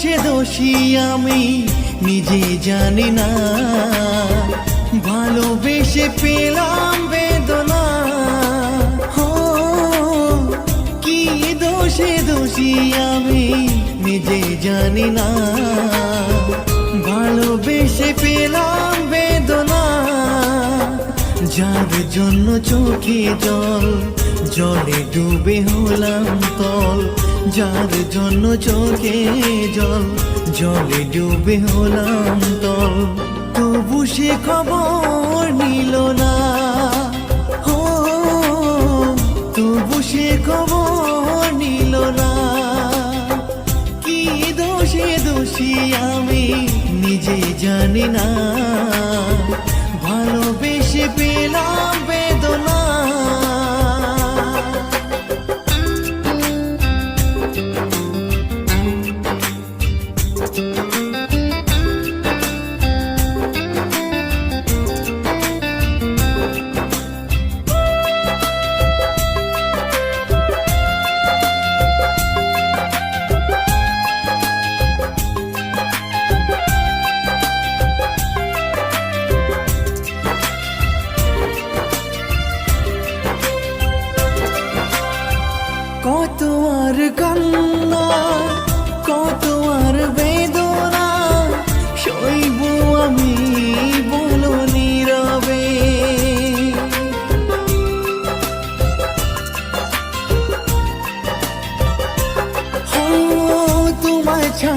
দোষে দোষী আমি নিজে জানি না। ভালোবেসে পেলাম বেদনা। হো, কি দোষে দোষী আমি নিজে জানি না। ভালোবেসে পেলাম বেদনা। যার জন্য চোখে জল জলে ডুবে হলাম তল যার জন্য চোখে জল। জলে ডুবে হলাম তল, তবু সে খবর নিল না। হো, তবু সে খবর নিল না। কি দোষে দোষী আমি, নিজে জানি না।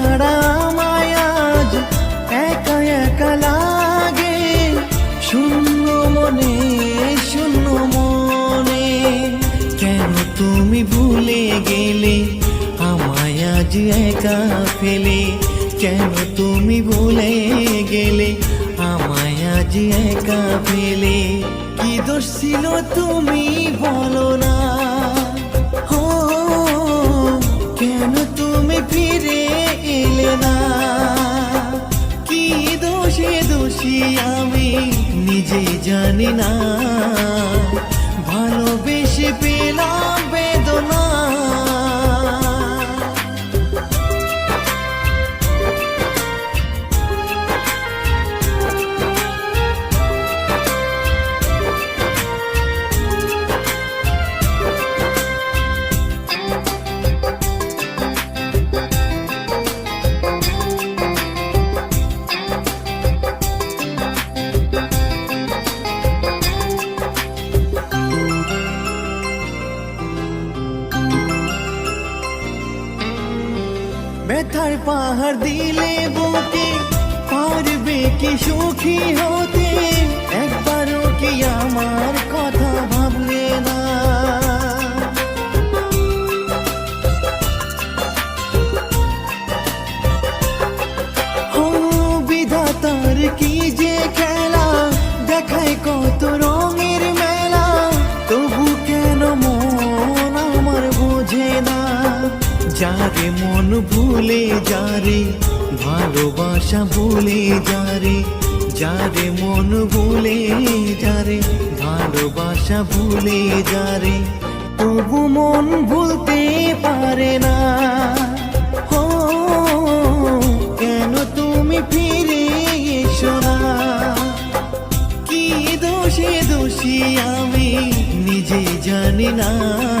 ছাড়া একা লাগে। শূন্য মনে শূন্য মনে। কেন তুমি ভুলে গেলে, আমায় আজ একা ফেলে? কেন তুমি ভুলে গেলে, আমায় আজ একা ফেলে? কি দোষ ছিল তুমি বলো না। হো কেন তুমি ফিরে না। কি দোষে দোষী আমি নিজে জানি না। ব্যথার পাহাড় দিলে বুকে পারবে কি সুখী হতে? একবারও কি আমার কথা ভাবলে না? বিধাতার কি যে খেলা? দেখায় কত রঙের যারে মন ভুলে যারে, ভালোবাসা ভুলে যারে যারে মন ভুলে যারে, ভালোবাসা ভুলে যারে। তবু মন ভুলতে পারে না। ও কেন তুমি ফিরে এসো না? কি দোষে দোষী আমি, নিজে জানি না।